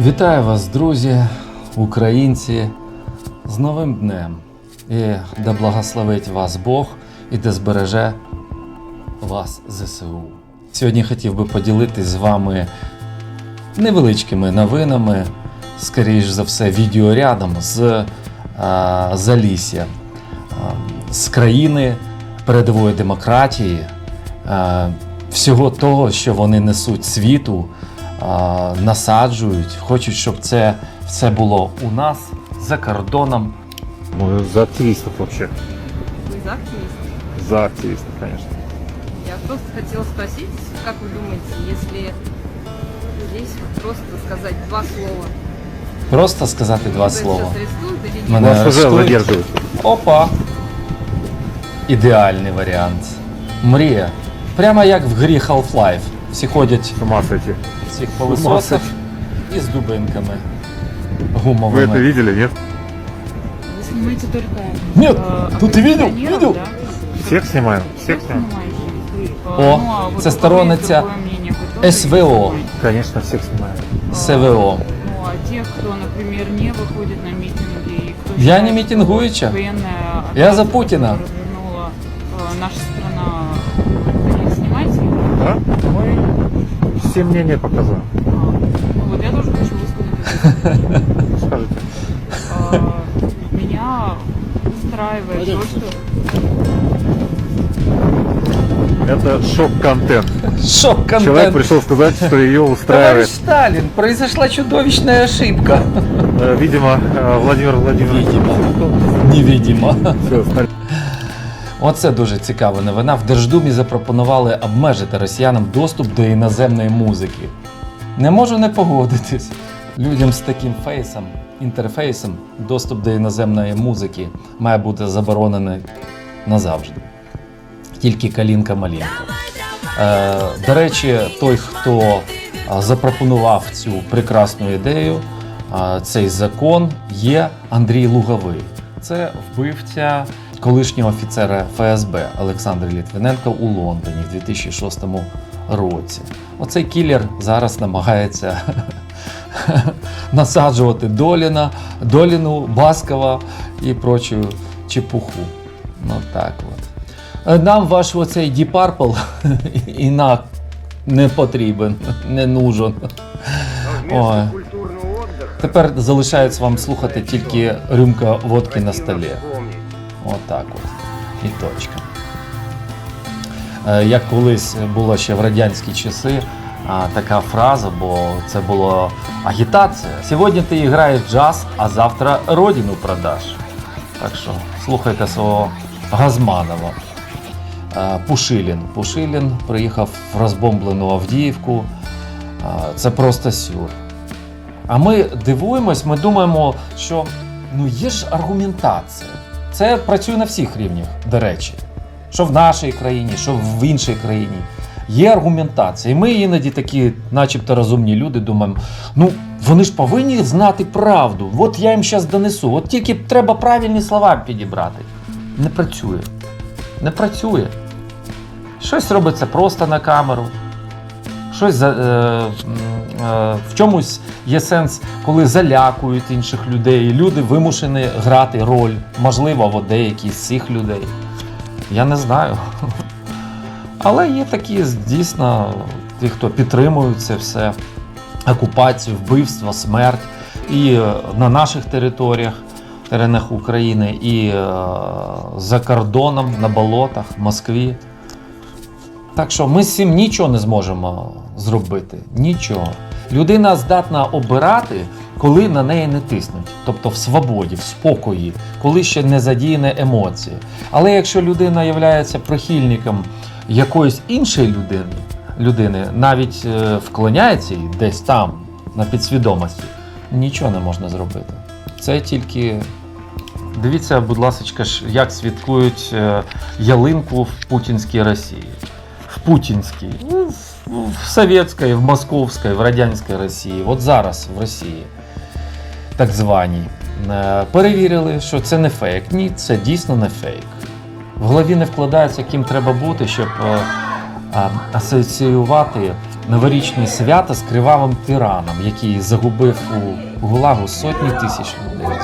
Вітаю вас, друзі, українці, з новим днем. І да благословить вас Бог і да збереже вас ЗСУ. Сьогодні хотів би поділитись з вами невеличкими новинами, скоріш за все, відеорядом з а, Залісся, а, з країни передової демократії, а, всього того, що вони несуть світу, насаджують, хочуть, щоб це все було у нас за кордоном. Мы за активистов вообще. Вы за активист? За активистов, конечно. Я просто хотела спросить, как вы думаете, если здесь вот просто сказать два слова? Просто сказати два Вас слова. сейчас арестуют или нет? Мене Вас уже арестують. задерживают. Опа! Ідеальний варіант. Мрія. Прямо як в грі Half-Life. Всі ходять С ума сойти. в цих пилососах і з дубинками Вы это гумовими. видели, нет? Вы снимаете только... Нет, э, ну ты видел? оппозиционеров, Видел? да? Всех снимаем? Всех Всех снимаем? снимаете? Вы, О, э, ну, а вот це у кого сторонниця есть другое мнение, вы тоже СВО. регистрируете? Конечно, всех снимаем. СВО. Ну, а тех, кто, например, не выходит на митинги, и кто Я считает, не митингуюча. что военная Я за операция, Путина. которую развернула э, наша страна, вы их снимаете? Да? Все мнения показываем. А, ну, вот я тоже хочу высказать. Скажите. Э, Меня устраивает то, что Это шок-контент. Шок Человек пришел сказать, что ее Товарищ устраивает. Сталин, произошла чудовищная ошибка. Э, Видимо, э, Владимир Владимирович. Видимо. Невидимо. Стали- Оце дуже цікава новина. В Держдумі запропонували обмежити росіянам доступ до іноземної музики. Не можу не погодитись. Людям з таким фейсом, інтерфейсом, доступ до іноземної музики має бути заборонений назавжди. Тільки калінка-малінка. Е, до речі, той, хто е, запропонував цю прекрасну ідею, е, цей закон є Андрій Луговий. Це вбивця колишнього офіцера ФСБ Олександра Літвиненка у Лондоні в 2006 році. Оцей кілер зараз намагається насаджувати Доліна, Доліну, Баскова і прочу чепуху. Ну так от. Нам ваш оцей Purple інак не потрібен, не нужен. Ой. Тепер залишається вам слухати тільки рюмка водки на столі. Отак от. І точка. Е, Як колись було ще в радянські часи, така фраза, бо це була агітація. Сьогодні ти граєш джаз, а завтра родину продаш. Так що слухайте свого Газманова. Е, Пушилін. Пушилін приїхав в розбомблену Авдіївку. Е, Це просто сюр. А ми дивуємось, ми думаємо, що ну є ж аргументація. Це працює на всіх рівнях, до речі. Що в нашій країні, що в іншій країні. Є аргументація. І ми іноді такі, начебто розумні люди, думаємо, ну вони ж повинні знати правду. От я їм зараз донесу. От тільки треба правильні слова підібрати. Не працює. Не працює. Щось робиться просто на камеру. Щось е, е, в чомусь є сенс, коли залякують інших людей. Люди вимушені грати роль, можливо, в деякі з цих людей. Я не знаю. Але є такі дійсно ті, хто підтримують це все, окупацію, вбивство, смерть і е, на наших територіях, теренах України, і е, за кордоном, на болотах, в Москві. Так що ми з цим нічого не зможемо зробити. Нічого. Людина здатна обирати, коли на неї не тиснуть. Тобто в свободі, в спокої, коли ще не задіяні емоції. Але якщо людина є прихильником якоїсь іншої людини, людини навіть е, вклоняється їй десь там, на підсвідомості, нічого не можна зробити. Це тільки. Дивіться, будь ласка, як святкують е, ялинку в путінській Росії. Путінській, ну, в, совєтській, в московській, в радянській Росії. От зараз в Росії, так званій, е, перевірили, що це не фейк. Ні, це дійсно не фейк. В голові не вкладається, ким треба бути, щоб е, асоціювати новорічне свято з кривавим тираном, який загубив у гулагу сотні тисяч людей.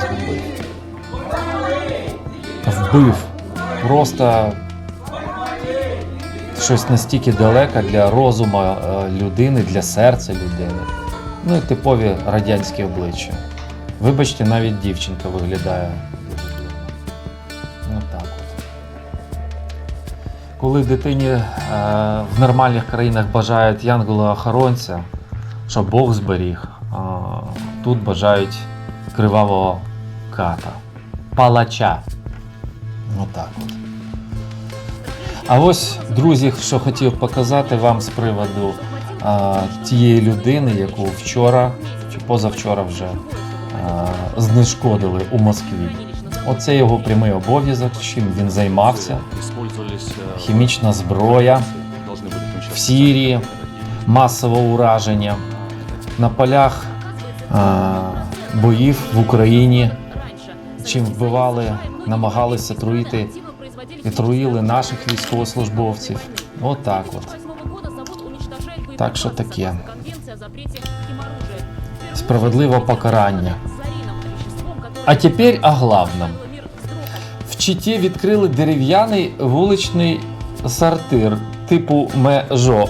Згубив. Вбив. Просто щось настільки далеке для розуму е, людини, для серця людини. Ну і типові радянські обличчя. Вибачте, навіть дівчинка виглядає. Ну так. Коли дитині е, в нормальних країнах бажають янгола-охоронця, щоб Бог зберіг, а тут бажають кривавого ката, палача. Отак от. А ось, друзі, що хотів показати вам з приводу а, тієї людини, яку вчора чи позавчора вже а, знешкодили у Москві. Оце його прямий обов'язок, чим він займався. Хімічна зброя в Сирії, масове ураження на полях а, боїв в Україні, чим вбивали, намагалися труїти і наших військовослужбовців. Отак от. Так що таке. Справедливе покарання. А тепер о главном. В Читі відкрили дерев'яний вуличний сортир типу Межо.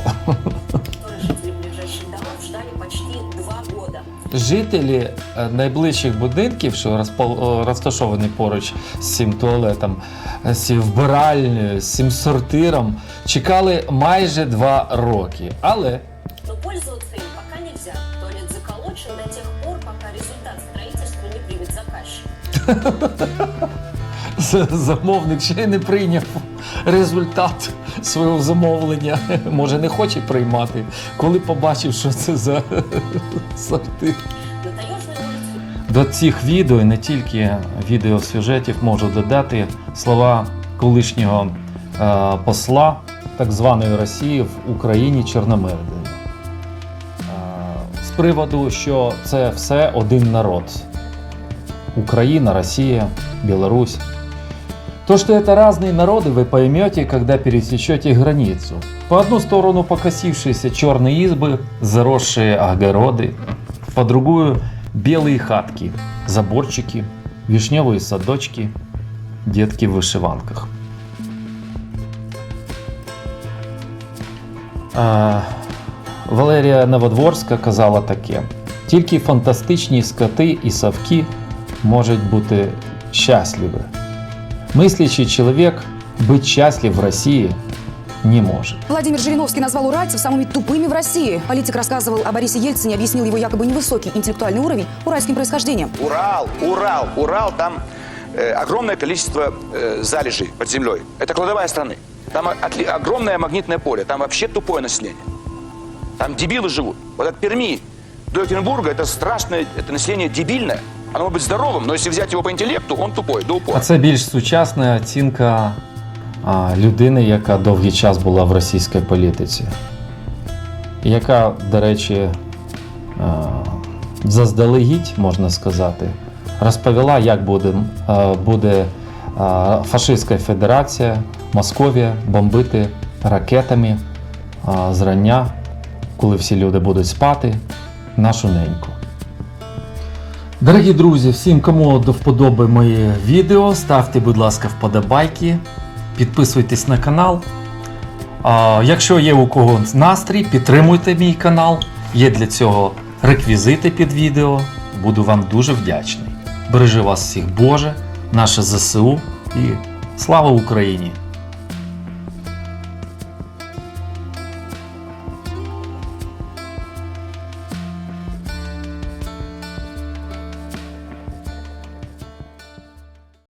Жителі е, найближчих будинків, що о, розташовані поруч з цим туалетом, е, з вбиральнею, з цим сортиром, чекали майже два роки. Але Но пользоваться им пока нельзя. Туалет заколочен до тех пор, пока результат строительства не примет заказчик. з- замовник ще не прийняв результат свого замовлення. Може, не хоче приймати, коли побачив, що це за сортир. На Таежной улице До цих відео і не тільки відеосюжетів можу додати слова колишнього е, посла так званої Росії в Україні Чорномирдина. Е, з приводу, що це все один народ: Україна, Росія, Білорусь. То, что это разные народы, вы поймете, когда пересечете границу. По одну сторону покосившиеся черные избы, заросшие огороды, по другую белые хатки, заборчики, вишневые садочки, детки в вышиванках. А, Валерія Новодворська казала таке: тільки фантастичні скоти і совки можуть бути щасливі. Мыслящий человек быть счастлив в России Не может. Владимир Жириновский назвал уральцев самыми тупыми в России. Политик рассказывал о Борисе Ельцине, объяснил его якобы невысокий интеллектуальный уровень уральским происхождением. Урал, Урал, Урал, там э, огромное количество э, залежей под землей. Это кладовая страны. Там отли- огромное магнитное поле, там вообще тупое население. Там дебилы живут. Вот от Перми до Екатеринбурга это страшное, это население дебильное. Оно может быть здоровым, но если взять его по интеллекту, он тупой, до упора. А це більш сучасна оцінка людини, яка довгий час була в російській політиці. Яка, до речі, заздалегідь, можна сказати, розповіла, як буде, буде фашистська федерація, Московія бомбити ракетами зрання, коли всі люди будуть спати, нашу неньку. Дорогі друзі, всім, кому до вподоби моє відео, ставте, будь ласка, вподобайки, підписуйтесь на канал. Якщо є у кого настрій, підтримуйте мій канал. Є для цього реквізити під відео. Буду вам дуже вдячний. Бережи вас всіх Боже, наше ЗСУ і слава Україні!